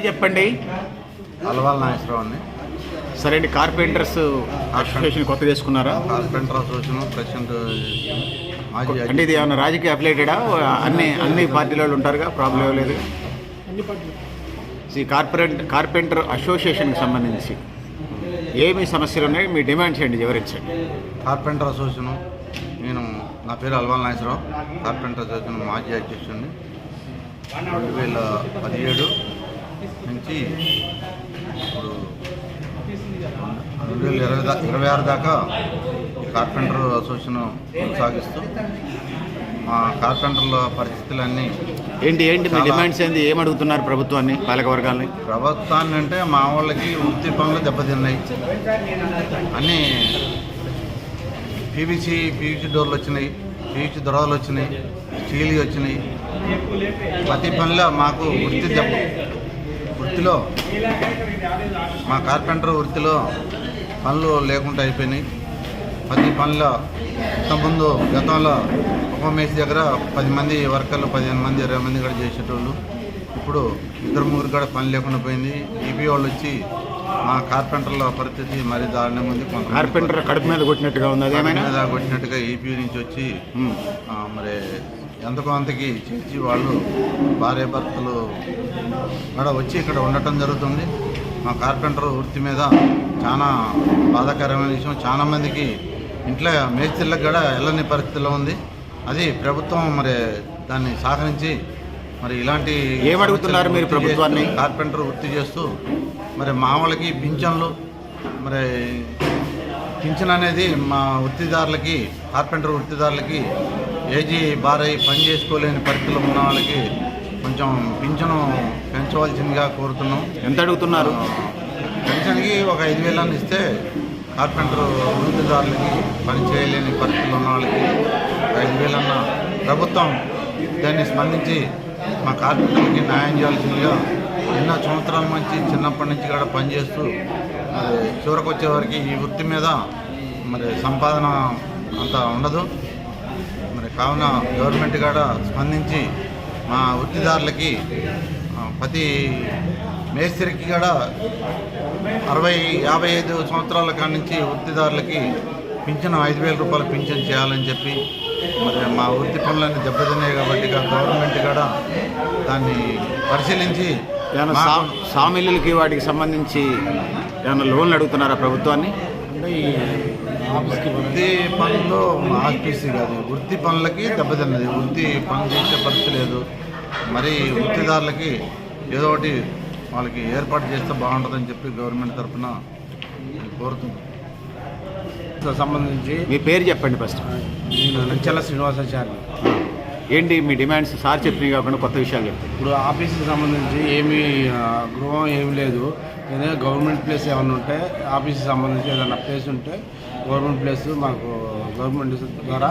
చెప్పండి. అలవాల నాగేశ్వరరావుని సరే అండి కార్పెంటర్స్ అసోసియేషన్ కొత్త చేసుకున్నారా కార్పెంటర్ అసోసియేషన్ ప్రెసిడెంట్ మాజీ అంటే ఇది ఏమైనా రాజకీయ అఫిలేటెడా అన్ని అన్ని పార్టీల వాళ్ళు ఉంటారుగా? ప్రాబ్లం లేదు. ఈ కార్పొరేట్ కార్పెంటర్ అసోసియేషన్కి సంబంధించి ఏమి సమస్యలు ఉన్నాయి? మీ డిమాండ్స్ ఏంటి వివరించండి. కార్పెంటర్ అసోసియేషన్ నేను నా పేరు అలవాల నాగేశ్వరరావు. కార్పెంటర్ అసోసియేషన్ మాజీ అధ్యక్షుడిని. రెండు వేల పదిహేడు నుంచి ఇప్పుడు రెండు వేల ఇరవై ఇరవై ఆరు దాకా కార్పెంటర్ అసోసియేషన్ కొనసాగిస్తూ మా కార్పెంటర్ల పరిస్థితులన్నీ ఏంటి ఏంటి మీ డిమాండ్స్ ఏంటి ఏం అడుగుతున్నారు ప్రభుత్వాన్ని పాలక వర్గాల్ని? ప్రభుత్వాన్ని అంటే మా వాళ్ళకి వృత్తి పనులు దెబ్బతిన్నాయి. అన్నీ పీవీసీ పీవీసీ డోర్లు వచ్చినాయి పీవీసీ దొరవలు వచ్చినాయి స్టీల్ వచ్చినాయి. ప్రతి పనిలో మాకు వృత్తి దెబ్బ వృత్తిలో మా కార్పెంటర్ వృత్తిలో పనులు లేకుండా అయిపోయినాయి. ప్రతి పనిలో ఇంతకుముందు గతంలో ఒక మేసి దగ్గర పది మంది వర్కర్లు పదిహేను మంది ఇరవై మంది కూడా చేసేటోళ్ళు. ఇప్పుడు ఇద్దరు ముగ్గురు కూడా పని లేకుండా పోయింది. ఈపీ వాళ్ళు వచ్చి మా కార్పెంటర్ల పరిస్థితి మరీ దారుణంగా ఉంది. కార్పెంటర్ కడుపు మీద కొట్టినట్టుగా ఉంది. కొట్టినట్టుగా ఈపీ నుంచి వచ్చి మరి ఎంతకో అంతకి చేసి వాళ్ళు భార్య భర్తలు కూడా వచ్చి ఇక్కడ ఉండటం జరుగుతుంది. మా కార్పెంటర్ వృత్తి మీద చాలా బాధాకరమైన విషయం. చాలా మందికి ఇంట్లో మేస్త్రీలకు కూడా వెళ్ళని పరిస్థితిలో ఉంది. అది ప్రభుత్వం మరి దాన్ని సహకరించి మరి ఇలాంటి ఏం అడుగుతున్నారు మీరు ప్రభుత్వాన్ని? కార్పెంటర్ వృత్తి చేస్తూ మరి మా వాళ్ళకి పింఛన్లు మరి పింఛన్ అనేది మా వృత్తిదారులకి కార్పెంటర్ వృత్తిదారులకి ఏజీ బారై పని చేసుకోలేని పరిస్థితుల్లో ఉన్న వాళ్ళకి కొంచెం పింఛను పెంచవలసిందిగా కోరుతున్నాం. ఎంత అడుగుతున్నారు? పెన్షన్కి ఒక ఐదు వేలన్న ఇస్తే కార్పెంటర్ వృత్తిదారులకి పని చేయలేని పరిస్థితుల్లో ఉన్న వాళ్ళకి ఒక ఐదు వేలన్న ప్రభుత్వం దాన్ని స్పందించి మా కార్మికులకి న్యాయం చేయాల్సిందిగా ఎన్నో సంవత్సరాల నుంచి చిన్నప్పటి నుంచి కూడా పనిచేస్తూ మరి చివరికి వచ్చేవారికి ఈ వృత్తి మీద మరి సంపాదన అంత ఉండదు. కావున గవర్నమెంట్ కూడా స్పందించి మా వృత్తిదారులకి ప్రతి మేస్త్రికి కూడా అరవై యాభై ఐదు సంవత్సరాల కాడి నుంచి వృత్తిదారులకి పింఛను ఐదు వేల రూపాయలు పింఛన్ చేయాలని చెప్పి మరి మా వృత్తి పనులన్నీ దెబ్బతిన్నాయి కాబట్టి గవర్నమెంట్ కూడా దాన్ని పరిశీలించి ఏమైనా సా మాకు- సామిల్లులకి వాటికి సంబంధించి ఏమైనా లోన్లు అడుగుతున్నారా ప్రభుత్వాన్ని? వృత్తి పనులు ఆర్టీసీ కాదు వృత్తి పనులకి దెబ్బతిన్నది. వృత్తి పని చేసే పరిస్థితి లేదు. మరి వృత్తిదారులకి ఏదో ఒకటి వాళ్ళకి ఏర్పాటు చేస్తే బాగుంటుందని చెప్పి గవర్నమెంట్ తరఫున కోరుతుంది సంబంధించి మీ పేరు చెప్పండి ఫస్ట్. నేను నంచల శ్రీనివాసాచారి ఏంటి మీ డిమాండ్స్? సార్ చెప్పినవి కాకుండా కొత్త విషయాలు చెప్తాను ఇప్పుడు ఆఫీస్కి సంబంధించి ఏమీ గృహం ఏమి లేదు. ఏదైనా గవర్నమెంట్ ప్లేస్ ఏమైనా ఉంటే ఆఫీస్కి సంబంధించి ఏదైనా ప్లేస్ ఉంటే గవర్నమెంట్ ప్లేస్ మాకు గవర్నమెంట్ ద్వారా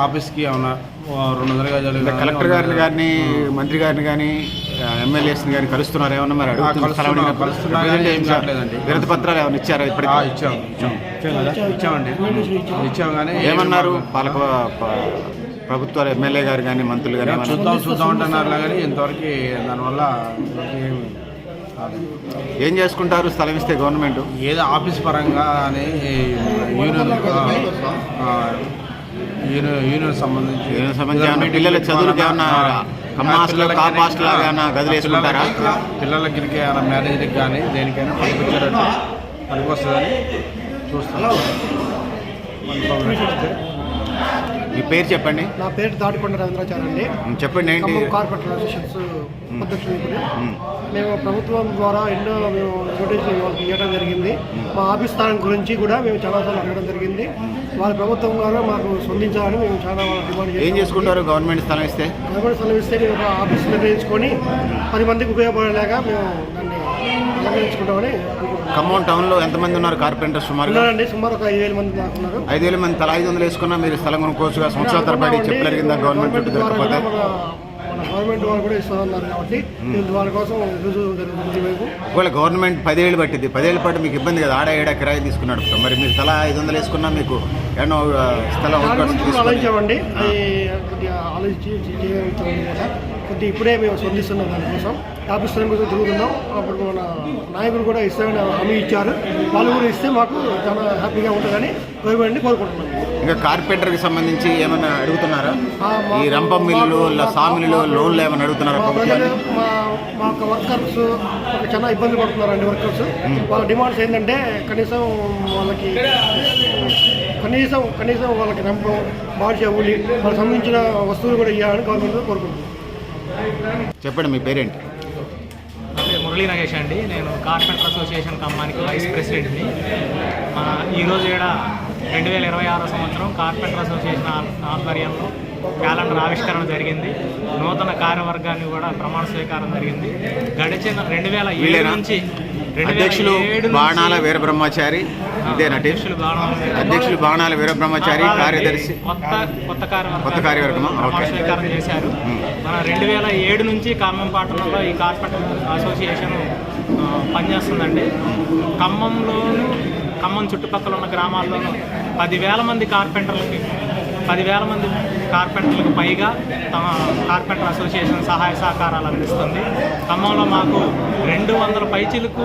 ఆఫీస్కి ఏమైనా ఓ రెండు వందల గజాలు కలెక్టర్ గారిని కానీ మంత్రి గారిని కానీ ఎమ్మెల్యేస్ని కానీ కలుస్తున్నారు ఏమన్నా మరి. వినతి పత్రాలు ఏమైనా ఇచ్చారా ఆ, ఇప్పటికి ఇచ్చాం. ఇచ్చాం ఇచ్చామండి. ఇచ్చాం కానీ ఏమన్నారు? పాలక ప- ప్రభుత్వాలు ఎమ్మెల్యే గారు కానీ మంత్రులు కానీ ఏమన్నా? చూద్దాం చూద్దాం అంటున్నారు కానీ ఇంతవరకు దానివల్ల ఏమి. ఏం చేసుకుంటారు? స్థలం ఇస్తే గవర్నమెంట్? ఏదో ఆఫీస్ పరంగా అని యూనియన్ యూనియన్ యూనియన్ సంబంధించి యూనియన్ సంబంధించి పిల్లల చదువులకు ఏమన్నా వేసుకుంటారా? పిల్లలకి గిరికి ఏమైనా మ్యారేజ్కి కానీ దేనికైనా పనికొచ్చారంటే పనికొస్తుందని చూస్తున్నాం. మీ పేరు చెప్పండి. నా పేరు తాటికొండ రవీంద్రాచార్య అండి చెప్పండి ఏంటి? ఖమ్మం కార్పొరేటర్ అసోసియేషన్స్ అధ్యక్షుడు. మేము ప్రభుత్వం ద్వారా ఎన్నో మేము నోటీసులు వాళ్ళకి ఇవ్వడం జరిగింది. మా ఆఫీస్ స్థానం గురించి కూడా మేము చాలాసార్లు అడగడం జరిగింది. వాళ్ళ ప్రభుత్వం ద్వారా మాకు స్పందించాలని మేము చాలా డిమాండ్ ఏం. చేసుకుంటారు గవర్నమెంట్ స్థలం ఇస్తే? గవర్నమెంట్ స్థలం ఇస్తే మేము ఒక ఆఫీస్ నిర్ణయించుకొని పది మందికి ఉపయోగపడేలాగా మేము అనుకుంటున్నాం ఖమ్మం టౌన్లో ఎంతమంది ఉన్నారు? కార్పెంటర్ సుమారుగా? ఉన్నారండి. సుమారు ఒక ఐదు వేల మంది ఉన్నారు. ఐదు వేల మంది తల ఐదు వందలు వేసుకున్నా మీరు స్థలం కొనుక్కోవచ్చుగా. సంవత్సరాల తరబడి చెప్పలేరు కింద గవర్నమెంట్ చుట్టూ మన గవర్నమెంట్ వాళ్ళు కూడా ఇస్తున్నారు కాబట్టి వాళ్ళ కోసం ఒకవేళ గవర్నమెంట్ పదేళ్ళు పట్టింది పదేళ్ళ పాటు మీకు ఇబ్బంది కదా. ఆడ ఏడా కిరాయి తీసుకున్నాడు. మరి మీరు తల ఐదు వందలు వేసుకున్నా మీకు ఎన్నో స్థలం ఆలోచించామండి. ఆలోచించి కొద్ది ఇప్పుడే మేము స్పందిస్తున్నాం దానికోసం. ఆఫీసర్ కోసం తిరుగుతున్నాం. అప్పుడు మన నాయకులు కూడా ఇస్తామని హామీ ఇచ్చారు. వాళ్ళు కూడా ఇస్తే మాకు చాలా హ్యాపీగా ఉంటుందని గవర్నమెంట్ని కోరుకుంటున్నాం. ఇంకా కార్పెంటర్కి సంబంధించి ఏమైనా అడుగుతున్నారా? ఈ రంపం మిల్లులు సామిల్లు లోన్లు ఏమైనా అడుగుతున్నారా మా మా యొక్క వర్కర్స్ చాలా ఇబ్బంది పడుతున్నారండి వర్కర్స్. వాళ్ళ డిమాండ్స్ ఏంటంటే కనీసం వాళ్ళకి కనీసం కనీసం వాళ్ళకి రంపం బాడీ చెవులి వాళ్ళకి సంబంధించిన వస్తువులు కూడా ఇవ్వాలని గవర్నమెంట్ కోరుకుంటున్నాం చెప్పండి మీ పేరేంటి? నా పేరు మురళీ నగేష్ అండి. నేను కార్పెంటర్ అసోసియేషన్ ఖమ్మానికి వైస్ ప్రెసిడెంట్ని. మన ఈరోజు ఇక్కడ రెండు వేల ఇరవై ఆరో సంవత్సరం కార్పెంటర్ అసోసియేషన్ ఆధ్వర్యంలో క్యాలెండర్ ఆవిష్కరణ జరిగింది. నూతన కార్యవర్గాన్ని కూడా ప్రమాణ స్వీకారం జరిగింది. గడిచిన రెండు వేల ఏడు? నుంచి రెండు వేల అధ్యక్షులు ఏడు బాణాల వీరబ్రహ్మచారి ఇదేనా అధ్యక్షులు బాణాల వీరబ్రహ్మచారి కార్యదర్శి. కొత్త కొత్త కార్యవర్గం. స్వీకారం చేశారు. మన రెండు వేల ఏడు నుంచి ఖమ్మం పట్టణంలో ఈ కార్పెంటర్ అసోసియేషన్ పనిచేస్తుందండి. ఖమ్మంలోను ఖమ్మం చుట్టుపక్కల ఉన్న గ్రామాల్లోనూ పదివేల మంది కార్పెంటర్లకి పదివేల మంది కార్పెంటర్లకు పైగా తమ కార్పెంటర్ అసోసియేషన్ సహాయ సహకారాలు అందిస్తుంది. ఖమ్మంలో మాకు రెండు వందల పైచీలకు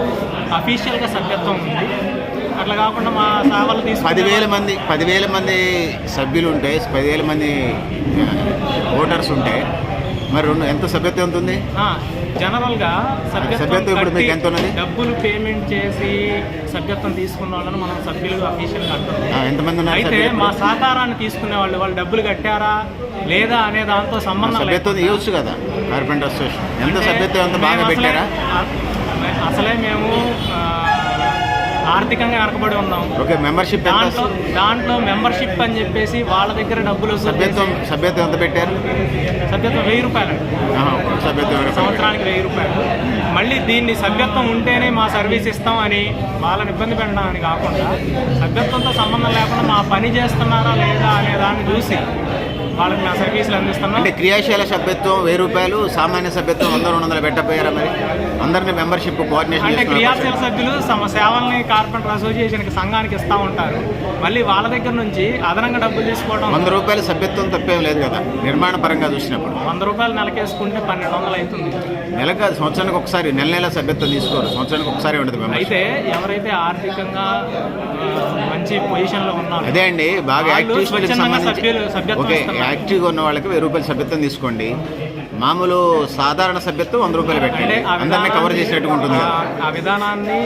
అఫీషియల్గా సభ్యత్వం ఉంది. అట్లా కాకుండా మా సేవలు తీసుకునే పదివేల మంది పదివేల మంది సభ్యులు ఉంటే పదివేల మంది ఓటర్స్ ఉంటే మరి రెండు ఎంత సభ్యత్వం ఎంత ఉంది జనరల్గా సభ్యత్వం ఇప్పుడు మీకు ఎంత ఉన్నది? డబ్బులు పేమెంట్ చేసి సభ్యత్వం తీసుకున్న వాళ్ళని మనం సభ్యులుగా అఫీషియల్గా అంటున్నాం. ఎంతమంది ఉన్నారు అయితే సభ్యులు? మా సహకారాన్ని తీసుకునే వాళ్ళు వాళ్ళు డబ్బులు కట్టారా లేదా అనే దాంతో సంబంధం సభ్యత్వం ఇవ్వచ్చు కదా కార్పెంటర్ అసోసియేషన్. ఎంత సభ్యత్వం ఎంత బాగా పెట్టారా? అసలే మేము ఆర్థికంగా వెనకబడి ఉన్నాం. ఓకే మెంబర్షిప్ దాంట్లో దాంట్లో మెంబర్షిప్ అని చెప్పేసి వాళ్ళ దగ్గర డబ్బులు సభ్యత్వం సభ్యత్వం ఎంత పెట్టారు? సభ్యత్వం వెయ్యి రూపాయలు. సభ్యత్వం? సంవత్సరానికి వెయ్యి రూపాయలు. మళ్ళీ దీన్ని సభ్యత్వం ఉంటేనే మా సర్వీస్ ఇస్తాం అని వాళ్ళని ఇబ్బంది పెట్టడానికి కాకుండా సభ్యత్వంతో సంబంధం లేకుండా మా పని చేస్తున్నారా లేదా అనే దాన్ని చూసి వాళ్ళకి మా సర్వీసులు అందిస్తున్నాం. అంటే క్రియాశీల సభ్యత్వం వెయ్యి రూపాయలు సామాన్య సభ్యత్వం వంద రెండు వందలు పెట్టపోయారా మరి? అందరినీ మెంబర్షిప్ కోఆర్డినేషన్ అంటే క్రియాశీల సభ్యులు తమ సేవల్ని కార్పెంటర్ అసోసియేషన్కి సంఘానికి ఇస్తూ ఉంటారు. మళ్ళీ వాళ్ళ దగ్గర నుంచి అదనంగా డబ్బులు తీసుకోవడం వంద రూపాయల సభ్యత్వం తప్పేం లేదు కదా నిర్మాణ పరంగా చూసినప్పుడు. వంద రూపాయలు నెలకేసుకుంటే పన్నెండు వందలు అవుతుంది. నెలకు సంవత్సరానికి ఒకసారి నెల నెల సభ్యత్వం తీసుకోరు. సంవత్సరానికి ఒకసారి మెంబర్షిప్. అయితే ఎవరైతే ఆర్థికంగా మంచి పొజిషన్లో ఉన్నారో అదే అండి బాగా యాక్టివ్ ఓకే. యాక్టివ్గా ఉన్న వాళ్ళకి వెయ్యి రూపాయల సభ్యత్వం తీసుకోండి. మామూలు సాధారణ సభ్యత్వం వంద రూపాయలు పెట్టండి అందరినీ కవర్ చేసినట్టుగా ఉంటుంది. ఆ విధానాన్ని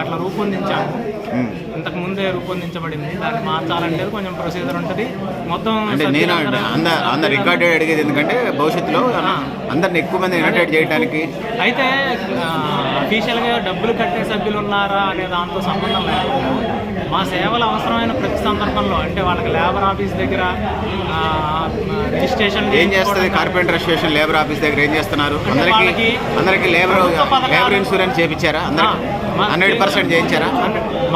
అట్లా రూపొందించాము. ఇంతకు ముందే రూపొందించబడింది. దాన్ని మార్చాలంటే కొంచెం ప్రొసీజర్ ఉంటుంది. మొత్తం అంటే నేను సభ్యులందరూ- అంద అంద రికార్డెడ్ అడిగేది ఎందుకంటే భవిష్యత్తులో అందరిని ఎక్కువ మంది యునైటెడ్ చేయడానికి అయితే అఫీషియల్గా డబ్బులు కట్టే సభ్యులు ఉన్నారా అనే దాంతో సంబంధం లేకుండా మా సేవలు అవసరమైన ప్రతి సందర్భంలో అంటే వాళ్ళకి లేబర్ ఆఫీస్ దగ్గర రిజిస్ట్రేషన్ ఏం చేస్తుంది? కార్పెంటర్ అసోసియేషన్ లేబర్ ఆఫీస్ దగ్గర ఏం చేస్తున్నారు? అందరికి అందరికి లేబర్ లేబర్ ఇన్సూరెన్స్ చేయించారా? అందరికి మా- హండ్రెడ్ పర్సెంట్ చేయించారా?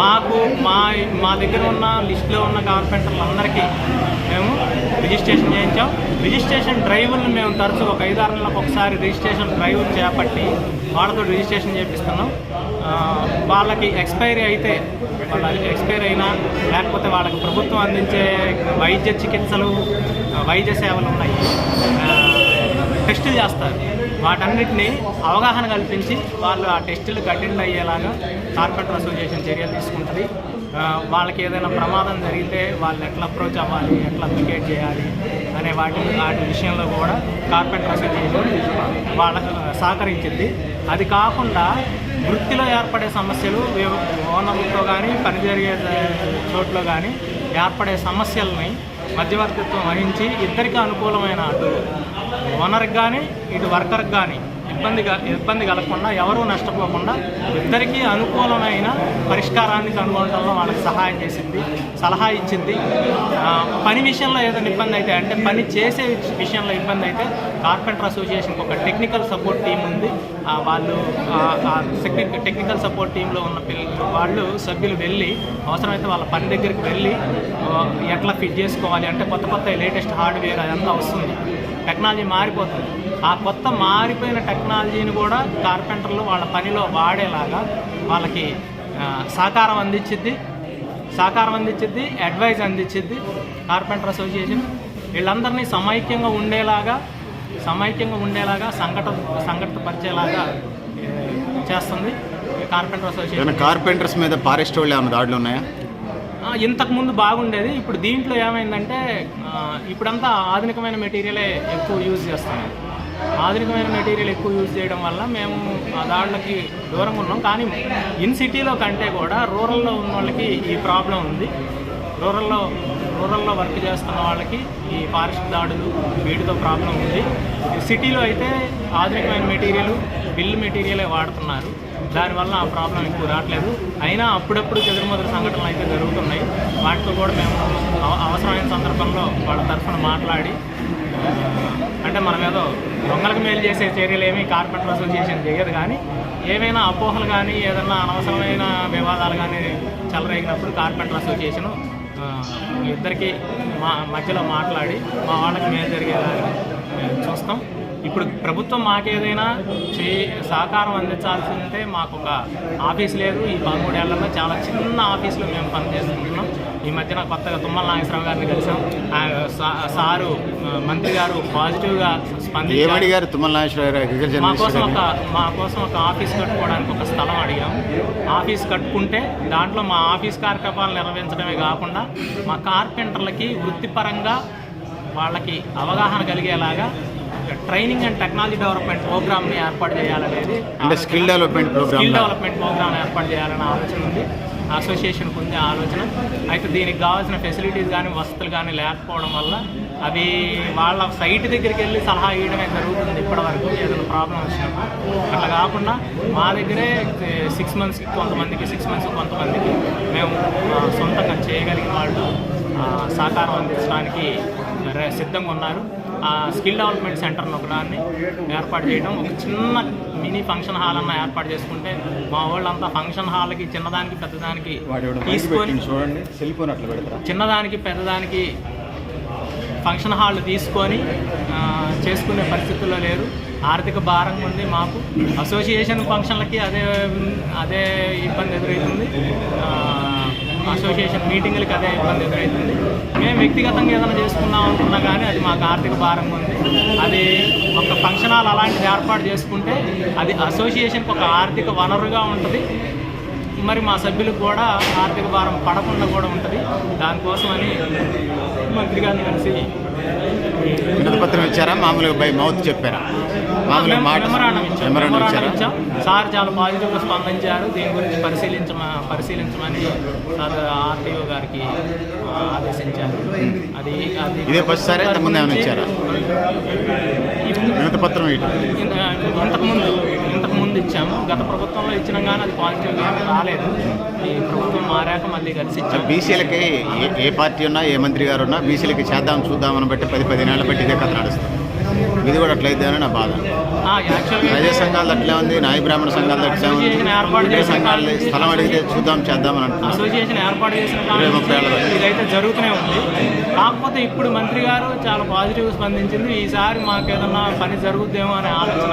మాకు మా మా దగ్గర ఉన్న లిస్టులో ఉన్న కార్పెంటర్లు అందరికీ మేము రిజిస్ట్రేషన్ చేయించాం. రిజిస్ట్రేషన్ డ్రైవులను మేము తరచూ ఒక ఐదు ఆరు నెలలకు ఒకసారి రిజిస్ట్రేషన్ డ్రైవ్ చేపట్టి వాళ్ళతో రిజిస్ట్రేషన్ చేపిస్తున్నాం. వాళ్ళకి ఎక్స్పైరీ అయితే వాళ్ళ ఎక్స్పైరీ అయినా లేకపోతే వాళ్ళకి ప్రభుత్వం అందించే వైద్య చికిత్సలు వైద్య సేవలు ఉన్నాయి. టెస్టులు చేస్తారు. వాటన్నిటిని అవగాహన కల్పించి వాళ్ళు ఆ టెస్టులకు అటెండ్ అయ్యేలాగా కార్పెంటర్ అసోసియేషన్ చర్యలు తీసుకుంటుంది. వాళ్ళకి ఏదైనా ప్రమాదం జరిగితే వాళ్ళు ఎట్లా అప్రోచ్ అవ్వాలి ఎట్లా అప్లికేట్ చేయాలి అనే వాటి వాటి విషయంలో కూడా కార్పెంటర్ అసోసియేషన్ వాళ్ళకు సహకరించింది. అది కాకుండా వృత్తిలో ఏర్పడే సమస్యలు ఓనంతో ఓనర్లతో కానీ పని జరిగే చోట్ల కానీ ఏర్పడే సమస్యలని మధ్యవర్తిత్వం వహించి ఇద్దరికి అనుకూలమైన అటు ఓనర్కి కానీ ఇటు వర్కర్కి కానీ ఇబ్బంది ఇబ్బంది కలగకుండా ఎవరూ నష్టపోకుండా ఇద్దరికీ అనుకూలమైన పరిష్కారాన్ని కనుగొనడంలో వాళ్ళకి సహాయం చేసింది సలహా ఇచ్చింది. పని విషయంలో ఏదైనా ఇబ్బంది అయితే అంటే పని చేసే విషయంలో ఇబ్బంది అయితే కార్పెంటర్ అసోసియేషన్కి ఒక టెక్నికల్ సపోర్ట్ టీం ఉంది. వాళ్ళు టెక్నికల్ సపోర్ట్ టీంలో ఉన్న పిల్లలు వాళ్ళు సభ్యులు వెళ్ళి అవసరమైతే వాళ్ళ పని దగ్గరికి వెళ్ళి ఎట్లా ఫిట్ చేసుకోవాలి అంటే కొత్త కొత్త లేటెస్ట్ హార్డ్వేర్ అదంతా వస్తుంది. టెక్నాలజీ మారిపోతుంది. ఆ కొత్త మారిపోయిన టెక్నాలజీని కూడా కార్పెంటర్లు వాళ్ళ పనిలో వాడేలాగా వాళ్ళకి సహకారం అందించిద్ది. సహకారం అందించిద్ది అడ్వైజ్ అందించిద్ది కార్పెంటర్ అసోసియేషన్. వీళ్ళందరినీ సమైక్యంగా ఉండేలాగా సమైక్యంగా ఉండేలాగా సంఘట సంఘటితపరిచేలాగా పరిచేలాగా చేస్తుంది ఈ కార్పెంటర్ అసోసియేషన్. కార్పెంటర్స్ మీద ఫారెస్ట్ వాళ్ళు ఏమైనా దాడులు ఉన్నాయా? ఇంతకుముందు బాగుండేది. ఇప్పుడు దీంట్లో ఏమైందంటే ఇప్పుడంతా ఆధునికమైన మెటీరియలే ఎక్కువ యూజ్ చేస్తున్నాం. ఆధునికమైన మెటీరియల్ ఎక్కువ యూజ్ చేయడం వల్ల మేము ఆ దాడులకి దూరంగా ఉన్నాం. కానీ ఇన్ సిటీలో కంటే కూడా రూరల్లో ఉన్న వాళ్ళకి ఈ ప్రాబ్లం ఉంది. రూరల్లో రూరల్లో వర్క్ చేస్తున్న వాళ్ళకి ఈ ఫారెస్ట్ దాడులు వీటితో ప్రాబ్లం ఉంది. సిటీలో అయితే ఆధునికమైన మెటీరియల్ బిల్ మెటీరియలే వాడుతున్నారు. దానివల్ల ఆ ప్రాబ్లం ఎక్కువ రావట్లేదు. అయినా అప్పుడప్పుడు చెదురుమదురు సంఘటనలు అయితే జరుగుతున్నాయి. వాటితో కూడా మేము అవ- అవసరమైన సందర్భంలో వాళ్ళ తరఫున మాట్లాడి అంటే మనం ఏదో దొంగలకు మేలు చేసే చర్యలు ఏమీ కార్పెంటర్ అసోసియేషన్ చేయదు కానీ ఏమైనా అపోహలు కానీ ఏదైనా అనవసరమైన వివాదాలు కానీ చెలరేగినప్పుడు కార్పెంటర్ అసోసియేషన్ ఇద్దరికి మా మధ్యలో మాట్లాడి మా వాళ్ళకి మేలు జరిగేలాగా మేము చూస్తాం. ఇప్పుడు ప్రభుత్వం మాకేదైనా చే సహకారం అందించాల్సి ఉంటే మాకు ఒక ఆఫీస్ లేదు. ఈ పదమూడేళ్ళలో చాలా చిన్న ఆఫీస్లో మేము పనిచేసుకుంటున్నాం. ఈ మధ్యన కొత్తగా తుమ్మల నాగేశ్వరరావు గారిని కలిసాం. సారు మంత్రి గారు పాజిటివ్గా స్పందించారు. తుమ్మల నాగేశ్వరరావు మా కోసం ఒక? మా కోసం ఒక ఆఫీస్ కట్టుకోవడానికి ఒక స్థలం అడిగాం. ఆఫీస్ కట్టుకుంటే దాంట్లో మా ఆఫీస్ కార్యకలాపాలు నిర్వహించడమే కాకుండా మా కార్పెంటర్లకి వృత్తిపరంగా వాళ్ళకి అవగాహన కలిగేలాగా ట్రైనింగ్ అండ్ టెక్నాలజీ డెవలప్మెంట్ ప్రోగ్రామ్ని ఏర్పాటు చేయాలనేది అంటే skill development programme skill development programme ఏర్పాటు చేయాలనే ఆలోచన ఉంది. అసోసియేషన్కి ఉంది ఆలోచన. అయితే దీనికి కావాల్సిన ఫెసిలిటీస్ కానీ వసతులు కానీ లేకపోవడం వల్ల అవి వాళ్ళ సైట్ దగ్గరికి వెళ్ళి సలహా ఇవ్వడమే జరుగుతుంది ఇప్పటివరకు. ఏదైనా ప్రాబ్లం వచ్చినప్పుడు. అట్లా కాకుండా మా దగ్గరే సిక్స్ మంత్స్కి కొంతమందికి సిక్స్ మంత్స్ కొంతమందికి మేము సొంతంగా చేయగలిగిన వాళ్ళు సహకారం అందించడానికి సిద్ధంగా ఉన్నారు. ఆ స్కిల్ డెవలప్మెంట్ సెంటర్ను ఒకదాన్ని ఏర్పాటు చేయడం. ఒక చిన్న మినీ ఫంక్షన్ హాల్ అన్న ఏర్పాటు చేసుకుంటే మా వాళ్ళంతా ఫంక్షన్ హాల్కి చిన్నదానికి పెద్దదానికి తీసుకొని చూడండి. అట్లా పెడతారా? చిన్నదానికి పెద్దదానికి ఫంక్షన్ హాల్ తీసుకొని చేసుకునే పరిస్థితుల్లో లేరు. ఆర్థిక భారం ఉంది మాకు. అసోసియేషన్ ఫంక్షన్లకి అదే అదే ఇబ్బంది ఎదురవుతుంది అసోసియేషన్ మీటింగ్లకి అదే ఇబ్బంది ఎదురవుతుంది మేము వ్యక్తిగతంగా ఏదైనా చేసుకుందాం అనుకున్నా కానీ అది మాకు ఆర్థిక భారం ఉంది. అది ఒక ఫంక్షన్ హాల్ అలాంటిది ఏర్పాటు చేసుకుంటే అది అసోసియేషన్కి ఒక ఆర్థిక వనరుగా ఉంటుంది. మరి మా సభ్యులకు కూడా ఆర్థిక భారం పడకుండా కూడా ఉంటుంది. దానికోసమని మంత్రి గారిని కలిసి వినతిపత్రం ఇచ్చారా? మామూలుగా బై మౌత్ చెప్పారా? మామూలుగా మాట మెమరాండం ఇచ్చాం మెమరాండం మెమరాండం ఇచ్చారా ఇచ్చాం. సార్ చాలా పాజిటివ్గా స్పందించారు. దీని గురించి పరిశీలించమ పరిశీలించమని సార్ ఆర్టీఓ గారికి ఆదేశించారు. అది అది ఇదే ఫస్ట్ సారి ఇంతకుముందు ఏమైనా ఇచ్చారా? వినతిపత్రం ఇంతకుముందు ఇచ్చాము. గత ప్రభుత్వంలో ఇచ్చినాం కానీ అది పాజిటివ్గా ఏమీ రాలేదు. ఈ ప్రభుత్వం మారాక మళ్ళీ కలిసి ఇచ్చాము బీసీలకి ఏ ఏ పార్టీ ఉన్నా ఏ మంత్రి గారు ఉన్నా బీసీలకి చేద్దాం చూద్దామని బట్టి పది పదిహేనేళ్ళ బట్టి ఇదే కథ నడుస్తుంది. ఇది కూడా అట్లయితే అని నా బాధ. ప్రజా సంఘాలు అట్లే ఉంది నాయ బ్రాహ్మణ సంఘాలు అట్లే ఉంది. చేసిన సంఘాలు స్థలం అడిగితే చూద్దాం చేద్దాం అని అంటున్నారు. అసోసియేషన్ ఏర్పాటు చేసిన ముప్పై ఏళ్ళ ఇదైతే జరుగుతూనే ఉంది. కాకపోతే ఇప్పుడు మంత్రి గారు చాలా పాజిటివ్ స్పందించింది. ఈసారి మాకు ఏదన్నా పని జరుగుద్దేమో అనే ఆలోచన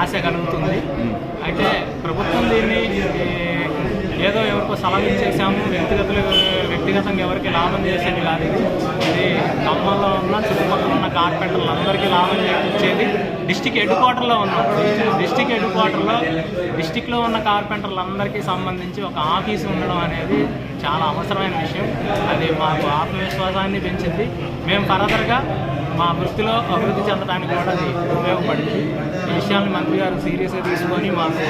ఆశ కలుగుతుంది. అయితే ప్రభుత్వం దీన్ని ఏదో ఎవరికో సలహా ఇచ్చేసాము. వ్యక్తిగతులు వ్యక్తిగతంగా ఎవరికి లాభం చేసేది కాదు. ఇది ఇది ఖమ్మంలో ఉన్న చుట్టుపక్కల ఉన్న కార్పెంటర్లందరికీ లాభం చేకూర్చేది డిస్టిక్ హెడ్ క్వార్టర్లో ఉన్నాం డిస్టిక్ హెడ్ క్వార్టర్లో డిస్టిక్లో ఉన్న కార్పెంటర్లందరికీ సంబంధించి ఒక ఆఫీస్ ఉండడం అనేది చాలా అవసరమైన విషయం. అది మాకు ఆత్మవిశ్వాసాన్ని పెంచింది. మేము ఫర్దర్గా మా వృత్తిలో అభివృద్ధి చెందడానికి కూడా అది ఉపయోగపడింది. ఈ విషయాన్ని మంత్రి గారు సీరియస్గా తీసుకొని మాకు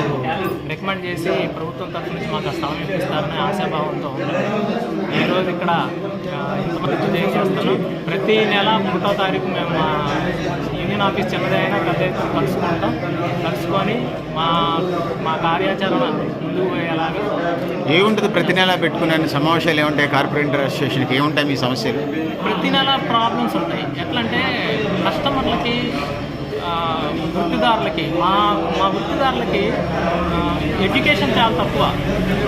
రికమెండ్ చేసి ప్రభుత్వం తరఫు నుంచి మాకు స్థలం ఇప్పిస్తారనే ఆశాభావంతో ఉన్నాం ఈరోజు ఇక్కడ ఇంతమంది చేస్తాను ప్రతి నెల ఒకటో తారీఖు మేము మా యూనియన్ ఆఫీస్ చిన్నదే అయినా పెద్ద ఎత్తున కలుసుకుంటాం. కలుసుకొని మా మా కార్యాచరణ ముందుకు పోయేలాగా ఏముంటుంది ప్రతి నెల పెట్టుకునే సమావేశాలు ఏముంటాయి? కార్పొరేటర్ అసోసియేషన్కి ఏముంటాయి మీ సమస్యలు? ప్రతి నెల ప్రాబ్లమ్స్ ఉంటాయి. ఎట్లంటే కస్టమర్లకి వృత్తిదారులకి మా మా వృత్తిదారులకి ఎడ్యుకేషన్ చాలా తక్కువ.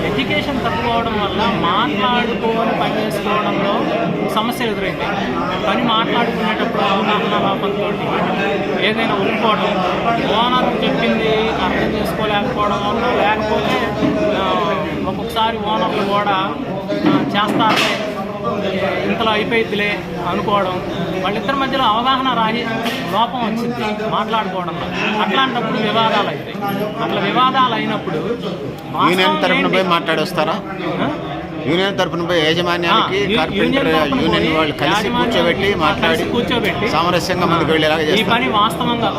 ఎడ్యుకేషన్ తక్కువ అవడం వల్ల మాట్లాడుకోని పని చేసుకోవడంలో సమస్యలు ఎదురైంది పని మాట్లాడుకునేటప్పుడు అవగాహన లోపంతో ఏదైనా ఒప్పుకోవడం ఓనర్ చెప్పింది అర్థం చేసుకోలేకపోవడం వల్ల లేకపోతే ఒక్కొక్కసారి ఓనర్లు కూడా ఆ, చేస్తారులే ఇంతలో అయిపోయిద్దిలే అనుకోవడం వాళ్ళిద్దరి మధ్యలో అవగాహన రాహి లోపం వచ్చింది మాట్లాడుకోవడంలో. అట్లాంటప్పుడు వివాదాలు అవుతాయి అట్లా వివాదాలు అయినప్పుడు యూనియన్ తరఫున? పోయి మాట్లాడొస్తారా? యూనియన్ తరఫున పోయి యాజమాన్యానికి కార్పెంటర్ యూనియన్ వాళ్ళు కలిసి కూర్చోబెట్టి మాట్లాడి కూర్చోబెట్టి సామరస్యంగా ముందుకు వెళ్ళేలాగా ఈ పని వాస్తవంగా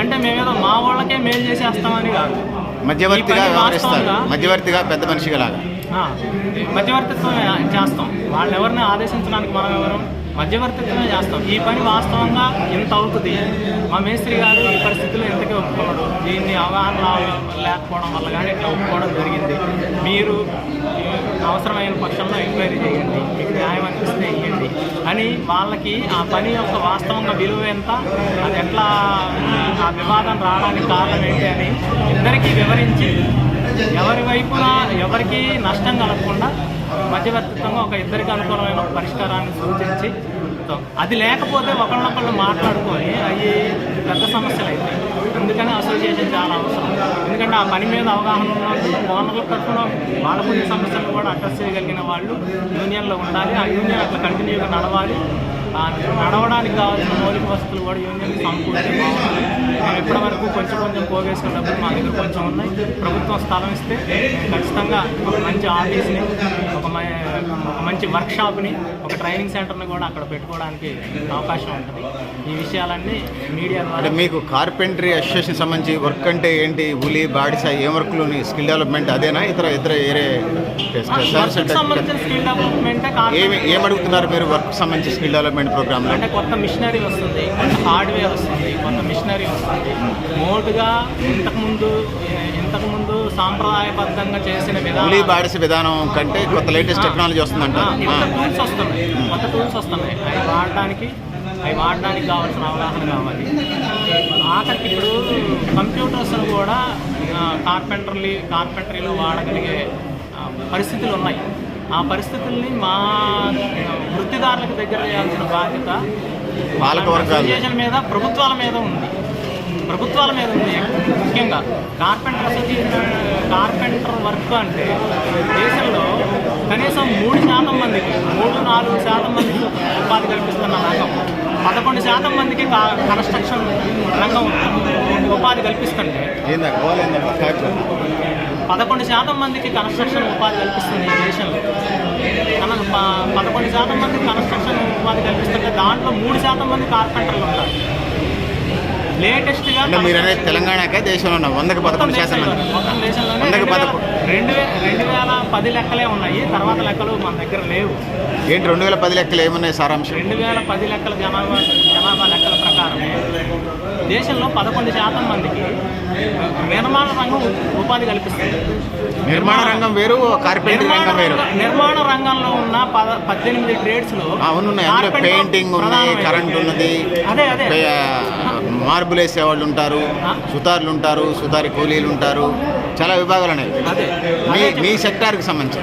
అంటే మేమేదో మా వాళ్ళకే మేలు చేసేస్తామని కాదు. మధ్యవర్తిగా వ్యవహరిస్తారు. మధ్యవర్తిగా పెద్ద మనిషిగా లాగా. మధ్యవర్తిత్వం చేస్తాం. వాళ్ళని ఎవరిని ఆదేశించడానికి మనం ఎవరు? మధ్యవర్తిత్వమే చేస్తాం. ఈ పని వాస్తవంగా ఎంత అవుతుంది? మా మేస్త్రి గారు ఈ పరిస్థితిలో ఇంతకే ఒప్పుకున్నాడు దీన్ని అవగాహన లేకపోవడం వల్ల కానీ ఇట్లా ఒప్పుకోవడం జరిగింది. మీరు అవసరమైన పక్షంలో ఎంక్వైరీ చేయండి. మీకు న్యాయం అనిపిస్తే ఇవ్వండి. అని వాళ్ళకి ఆ పని యొక్క వాస్తవంగా విలువ ఎంత? అది ఎట్లా ఆ వివాదం రావడానికి కారణం ఏంటి అని ఇద్దరికీ వివరించి ఎవరి వైపున ఎవరికి నష్టం కలగకుండా మధ్యవర్తిత్వంగా ఒక ఇద్దరికి అనుకూలమైన పరిష్కారాన్ని సూచించి అది లేకపోతే ఒకళ్ళొకళ్ళు మాట్లాడుకొని అవి పెద్ద సమస్యలు అయితే అందుకని అసోసియేషన్ చాలా అవసరం. ఎందుకంటే ఆ పని మీద అవగాహన ఉన్నప్పుడు ఓనర్ల తరఫున వాళ్ళ కొన్ని సమస్యలు కూడా అడ్రస్ చేయగలిగిన వాళ్ళు యూనియన్లో ఉండాలి. ఆ యూనియన్ అట్లా కంటిన్యూగా నడవాలి. నడవడానికి కావాల్సిన మౌలిక వసతులు కూడా యూనియన్ సమకూర్చి బాగుంటుంది మేము ఇప్పటి వరకు కొంచెం కొంచెం పోగేసుకున్న డబ్బులు మా దగ్గర కొంచెం ఉన్నాయి. ప్రభుత్వం స్థలం ఇస్తే ఖచ్చితంగా ఒక మంచి ఆఫీస్ని ఒక మంచి వర్క్షాప్ని ఒక ట్రైనింగ్ సెంటర్ని కూడా అక్కడ పెట్టుకోవడానికి అవకాశం ఉంటుంది. ఈ విషయాలన్నీ మీడియా అంటే ద్వారా మీకు కార్పెంటరీ అసోసియేషన్ సంబంధించి వర్క్ అంటే ఏంటి? ఉలి బాడిస ఏం వర్క్లు స్కిల్ డెవలప్మెంట్ అదేనా? ఇతర ఇతర వర్క్ సంబంధించిన స్కిల్ డెవలప్మెంటే ఏమి కార్పొరేట్ ఏం అడుగుతున్నారు మీరు వర్క్ సంబంధించి స్కిల్ డెవలప్మెంట్? ప్రోగ్రామ్లో అంటే కొత్త మిషనరీ వస్తుంది కొత్త హార్డ్వేర్ వస్తుంది కొత్త మిషనరీ వస్తుంది. మోటుగా ఇంతకుముందు ఇంతకుముందు సాంప్రదాయబద్ధంగా చేసిన విధానం బాడిస విధానం కంటే కొత్త లేటెస్ట్ టెక్నాలజీ వస్తుందంట కొత్త టూల్స్ వస్తున్నాయి. కొత్త టూల్స్ వస్తున్నాయి. అవి వాడడానికి అవి వాడడానికి కావాల్సిన అవగాహన కావాలి. ఆఖరికి ఇప్పుడు కంప్యూటర్స్ కూడా కార్పెంటర్లీ కార్పెంటరీలో వాడగలిగే పరిస్థితులు ఉన్నాయి. ఆ పరిస్థితుల్ని మా వృత్తిదారులకు దగ్గర చేయాల్సిన బాధ్యత పాలక వర్గాలు. అసోసియేషన్ మీద ప్రభుత్వాల మీద ఉంది. ప్రభుత్వాల మీద ఉంది ముఖ్యంగా. కార్పెంటర్ అసోసియేషన్ కార్పెంటర్ వర్క్ అంటే దేశంలో కనీసం మూడు శాతం మందికి మూడు నాలుగు శాతం మందికి ఉపాధి కల్పిస్తున్న రంగం. పదకొండు శాతం మందికి కన్స్ట్రక్షన్ రంగం ఉపాధి ఫ్యాక్టరీ పదకొండు శాతం మందికి కన్స్ట్రక్షన్ ఉపాధి కల్పిస్తుంది ఈ దేశంలో. కన పదకొండు శాతం మందికి కన్స్ట్రక్షన్ ఉపాధి కల్పిస్తుంటే దాంట్లో మూడు శాతం మంది కార్పెంటర్లు ఉంటారు. లేటెస్ట్గా మీరు అనేది తెలంగాణకే దేశంలో ఉన్న వందకి పదకొండు శాతం మంది. మొత్తం వందకి రెండు. రెండు వేల పది లెక్కలే ఉన్నాయి తర్వాత లెక్కలు మన దగ్గర లేవు. ఏంటి రెండు వేల పది లెక్కలు ఏమున్నాయి సారాంశం? రెండు వేల పది లెక్కల జనాభా జనాభా లెక్కల ప్రకారమే. దేశంలో పదకొండు శాతం మందికి నిర్మాణ రంగం ఉపాధి కల్పిస్తుంది. నిర్మాణ రంగం వేరు కార్పెంటరీ రంగం వేరు. నిర్మాణ రంగంలో ఉన్న పద పద్దెనిమిది ట్రేడ్స్లో అవును ఉన్నాయి అందులో కార్పెంటర్ పెయింటింగ్ ఉంది ప్రధానమైనది. కరెంట్ ఉన్నది. అదే అదే. మార్బుల్ వేసే వాళ్ళు ఉంటారు. సుతార్లు ఉంటారు సుతారి కూలీలు ఉంటారు. చాలా విభాగాలు ఉన్నాయి. అదే. మీ మీ సెక్టార్కి సంబంధించి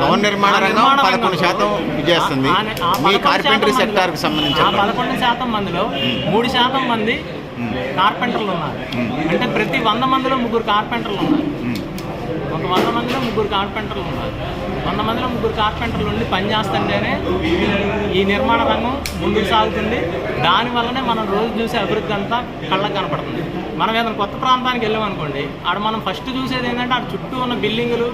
భవన నిర్మాణ రంగం పదకొండు శాతం ఆ మీ కార్పెంటరీ సెక్టార్కి సంబంధించి. పదకొండు శాతం మందిలో మూడు శాతం మంది కార్పెంటర్లు ఉన్నారు. అంటే ప్రతి వంద మందిలో ముగ్గురు కార్పెంటర్లు ఉన్నారు. ఒక వంద మందిలో ముగ్గురు కార్పెంటర్లు ఉన్నారు. వంద మందిలో ముగ్గురు కార్పెంటర్లు ఉండి పని చేస్తుంటేనే ఈ నిర్మాణ రంగం ముందుకు సాగుతుంది. దానివల్లనే మనం రోజు చూసే అభివృద్ధి అంతా కళ్ళకు కనపడుతుంది. మనం ఏదైనా కొత్త ప్రాంతానికి వెళ్ళామనుకోండి ఆడ మనం ఫస్ట్ చూసేది ఏంటంటే ఆడ చుట్టూ ఉన్న బిల్డింగులు.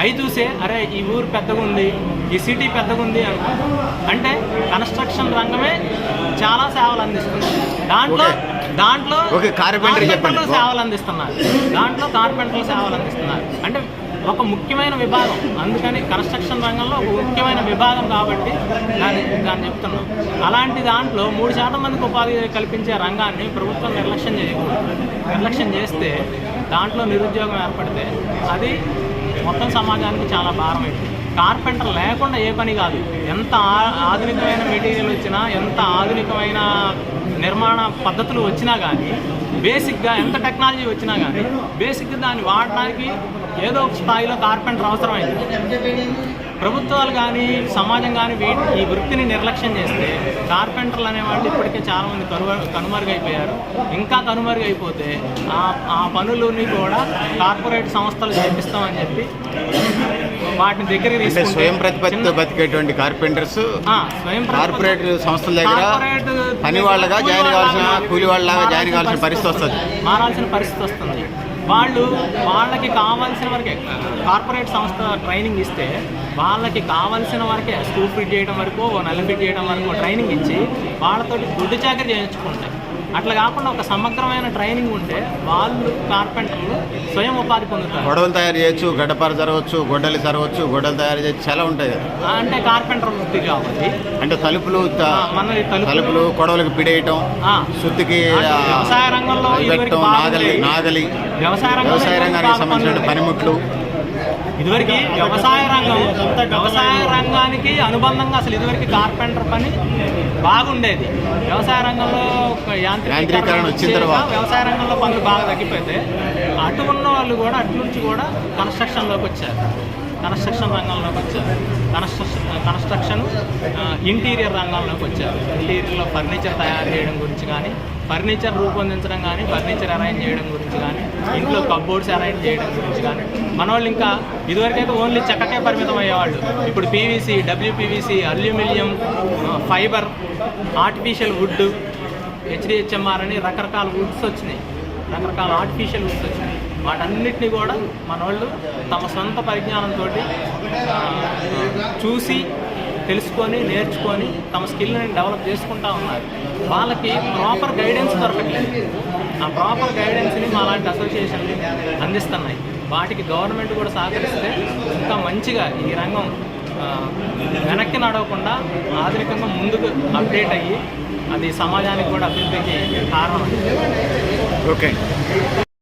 అవి చూసే అరే ఈ ఊరు పెద్దగా ఉంది ఈ సిటీ పెద్దగా ఉంది అనుకుంటాం. అంటే కన్స్ట్రక్షన్ రంగమే చాలా సేవలు అందిస్తుంది. దాంట్లో. దాంట్లో ఓకే, కార్పెంటరీ చెప్పండి. సేవలు అందిస్తున్నారు దాంట్లో కార్పెంటర్లు సేవలు అందిస్తున్నారు అంటే ఒక ముఖ్యమైన విభాగం. అందుకని కన్స్ట్రక్షన్ రంగంలో ఒక ముఖ్యమైన విభాగం కాబట్టి దాన్ని దాన్ని చెప్తున్నాం. అలాంటి దాంట్లో మూడు శాతం మందికి ఉపాధి కల్పించే రంగాన్ని ప్రభుత్వం నిర్లక్ష్యం చేయకూడదు నిర్లక్ష్యం చేస్తే దాంట్లో నిరుద్యోగం ఏర్పడితే అది మొత్తం సమాజానికి చాలా భారం అవుతుంది కార్పెంటర్ లేకుండా ఏ పని కాదు. ఎంత ఆధునికమైన మెటీరియల్ వచ్చినా ఎంత ఆధునికమైన నిర్మాణ పద్ధతులు వచ్చినా కానీ బేసిక్గా ఎంత టెక్నాలజీ వచ్చినా కానీ బేసిక్గా దాన్ని వాడడానికి ఏదో ఒక స్థాయిలో కార్పెంటర్ అవసరమైంది. ప్రభుత్వాలు కానీ సమాజం కానీ వీటి ఈ వృత్తిని నిర్లక్ష్యం చేస్తే కార్పెంటర్లు అనేవాళ్ళు ఇప్పటికే చాలామంది కనుమ కనుమరుగైపోయారు. ఇంకా కనుమరుగైపోతే ఆ ఆ పనులని కూడా కార్పొరేట్ సంస్థలు చేపిస్తామని చెప్పి వాటిని అంటే తీసుకుంటే స్వయం ప్రతిపత్తితో బతికేటువంటి కార్పెంటర్స్ కార్పొరేట్ సంస్థల దగ్గర పని వాళ్ళగా జాయిన్ కావాల్సిన కూలి వాళ్ళలాగా జాయిన్ కావాల్సిన పరిస్థితి వస్తుంది. మారాల్సిన పరిస్థితి వస్తుంది. వాళ్ళు వాళ్ళకి కావాల్సిన వరకే కార్పొరేట్ సంస్థ ట్రైనింగ్ ఇస్తే వాళ్ళకి కావాల్సిన వరకే స్కూల్ ఫిట్ చేయడం వరకు నెల ఫిట్ చేయడం వరకు ట్రైనింగ్ ఇచ్చి వాళ్ళతోటి గుడ్డు చాకరీ చేయించుకుంటాయి. అట్లా కాకుండా ఒక సమగ్రమైన ట్రైనింగ్ ఉంటే వాళ్ళు కార్పెంటర్లు స్వయం ఉపాధి పొందుతారు గొడవలు తయారు చేయొచ్చు గడ్డపార జరగవచ్చు గొడ్డలు జరగవచ్చు గొడ్డలు తయారు చేయొచ్చు చాలా ఉంటాయి కదా అంటే కార్పెంటర్ వృత్తి కాబట్టి అంటే తలుపులు మనది తలుపులు- కొడవలకు పిడేయటం సుత్తికి ఆ, వ్యవసాయ రంగంలో నాగలి. నాగలి వ్యవసాయ రంగానికి సంబంధించిన. పనిముట్లు ఇదివరకు వ్యవసాయ రంగం వ్యవసాయ రంగానికి అనుబంధంగా అసలు ఇదివరకు కార్పెంటర్ పని బాగుండేది. వ్యవసాయ రంగంలో ఒక యాంత్రీకరణ వచ్చిన తర్వాత. వ్యవసాయ రంగంలో పనులు బాగా తగ్గిపోతే అటు ఉన్న వాళ్ళు కూడా అటు నుంచి కూడా కన్స్ట్రక్షన్లోకి వచ్చారు. కన్స్ట్రక్షన్ రంగంలోకి వచ్చారు. కన్స్ట్రక్షన్ కన్స్ట్రక్షన్ ఇంటీరియర్ రంగంలోకి వచ్చారు. ఇంటీరియర్లో ఫర్నిచర్ తయారు చేయడం గురించి కానీ ఫర్నిచర్ రూపొందించడం కానీ ఫర్నిచర్ అరేంజ్ చేయడం గురించి కానీ ఇంట్లో కబ్బోర్డ్స్ అరేంజ్ చేయడం గురించి కానీ మన వాళ్ళు ఇంకా ఇదివరకైతే ఓన్లీ చెక్కకే పరిమితం అయ్యేవాళ్ళు. ఇప్పుడు PVC WPVC aluminium fibre artificial wood HDHMR అని రకరకాల వుడ్స్ వచ్చినాయి. రకరకాల ఆర్టిఫిషియల్ వుడ్స్ వచ్చినాయి. వాటన్నిటిని కూడా మన వాళ్ళు తమ సొంత పరిజ్ఞానంతో చూసి తెలుసుకొని నేర్చుకొని తమ స్కిల్ని డెవలప్ చేసుకుంటా ఉన్నారు. వాళ్ళకి ప్రాపర్ గైడెన్స్ దొరకట్లేదు. ఆ ప్రాపర్ గైడెన్స్ని మా లాంటి అసోసియేషన్లు అందిస్తున్నాయి. వాటికి గవర్నమెంట్ కూడా సహకరిస్తే ఇంకా మంచిగా ఈ రంగం వెనక్కి నడవకుండా ఆధునికంగా ముందుకు అప్డేట్ అయ్యి అది సమాజానికి కూడా అభివృద్ధికి కారణం. ఓకే.